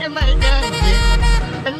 ก็ไม่แจ้งผิดเป็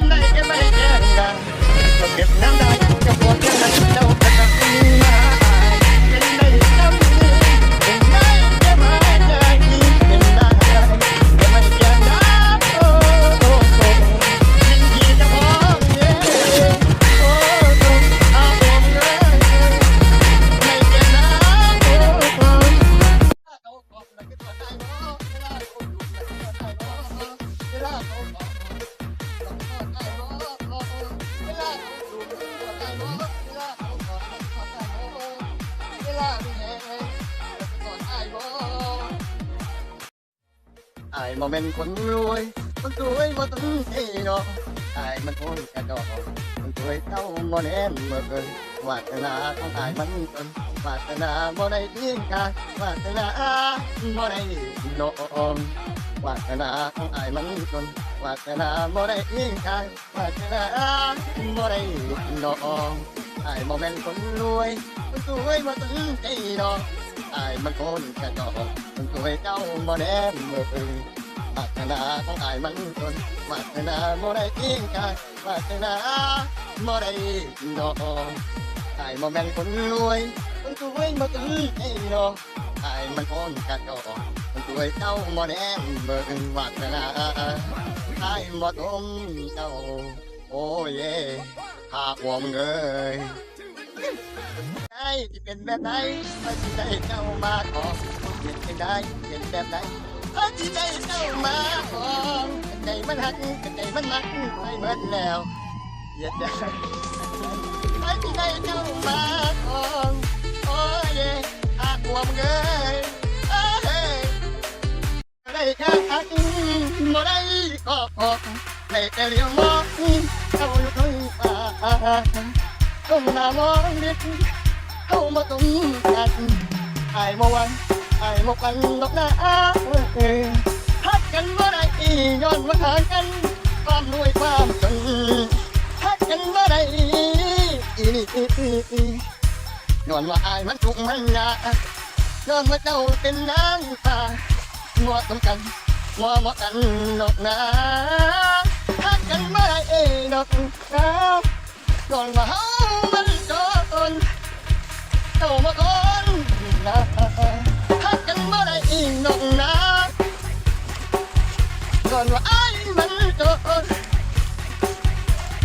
ไอ้โมเมนต์คนรวยคนรวยบ่ต้องเท่เนาะไอ้มันคนกระดอกมันรวยเท่าโมเนมเมื่อเกินวาสนาของไอ้มันเกินวาสนาบ่ได้ทิ้งกันวาสนาบ่ได้โนมวาสนาของไอ้มันเกินวาสนาบ่ได้ทิ้งกันวาสนาบ่ได้โนมไอ้โมเมนต์คนรวยคนรวยบ่ต้องเท่เนาะไอ้มันคนกระดอกมันรวยเท่าโมเนมเมื่อเกินวาสนาของอายมันทนวาสนาโมได้ทิ้งกันวาสนาโมได้ดอกอายโมแม่นคนรวยคนรวยมาถึงไอ้ดอกอายมันคนกระจอกคนรวยเจ้าโมแนมเบิ่งวาสนาอายบ่ตมเจ้าโอ้ยเย่หากวมเงยไอ้ ที่เป็นแบบไหนไม่ที่ได้เจ้ามาขอเห็นเป็นได้เห็นแบบไหนพักใจเจ้ามาของใจมันหักใจมันมักไปเบิดแล้วอย่าได้พักใจเจ้ามาของโอ้ยหักวมเงยเอ้ยได้แค่หักบ่ได้ก็พอได้แต่เลี้ยวมองเข้าอยู่ทุ่งป่าก้มหน้ามองนิด เข้ามาตรงกันไอ้เมื่อวันไอ้หมกกันนกหน้าเอ้ยฮักกันว่าได้อีย้อนว่าหากันความรวยความจนฮักกันว่าได้อีนี่ย้อนว่าไอ้มันทุกข์มันยากย้อนว่าเจ้าเป็นนางฟ้ามัวตรงกันมัวหมดกันนกหน้าฮักกันว่าได้อีนกหน้าย้อนว่าเฮา เจ้ามาก่อนนะฮักกันเมื่อไรอีกน้องนะก่อนว่าไอ้มันโดน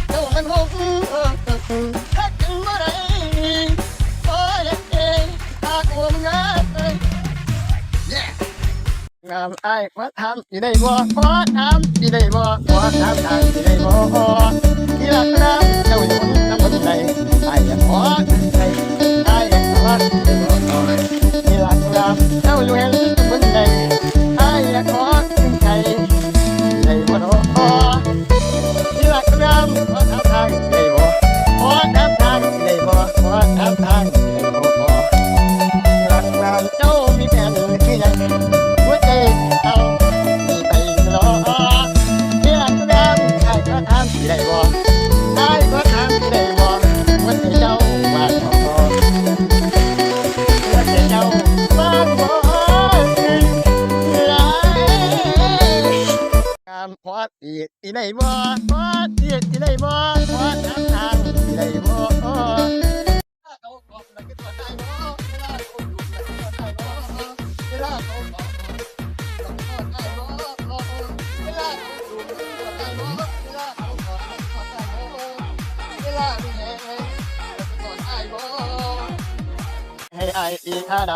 เจ้ามันหงฮักกันเมื่อไรโอ้ยเอ้ยหากวมงานงามไอ้ว่าทำที่ได้บ่ว่าทำที่ได้บ่ว่าทำทางที่ได้บ่ รักเามพอตีที่ไหนบ่พอตีที่ไหนบ่พอทางทางที่ไหนบ่ให้อายอีกหาใด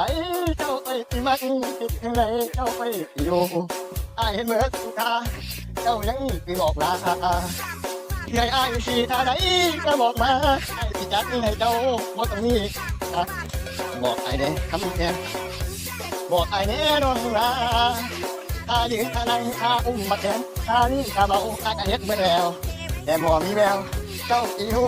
เจ้าไปที่มันติดข้างในเจ้าไปอยู่ไอายเห็นเมื่อสุดา เจ้ายังคือบอกลาให้อายสีท่าใดก็บอกมาไอ้ที่จัดให้เจ้าบ่ต้องมีนะบอกไอ้เด้คำแทนบอกไอ้เน่นองลาถ้ายืนท่านั่งท่าอุ้มมาแทนถ้านี่ถ้าเบาท่าเฮ็ดเมื่อแล้วแต่บ่มีแววเจ้าอิว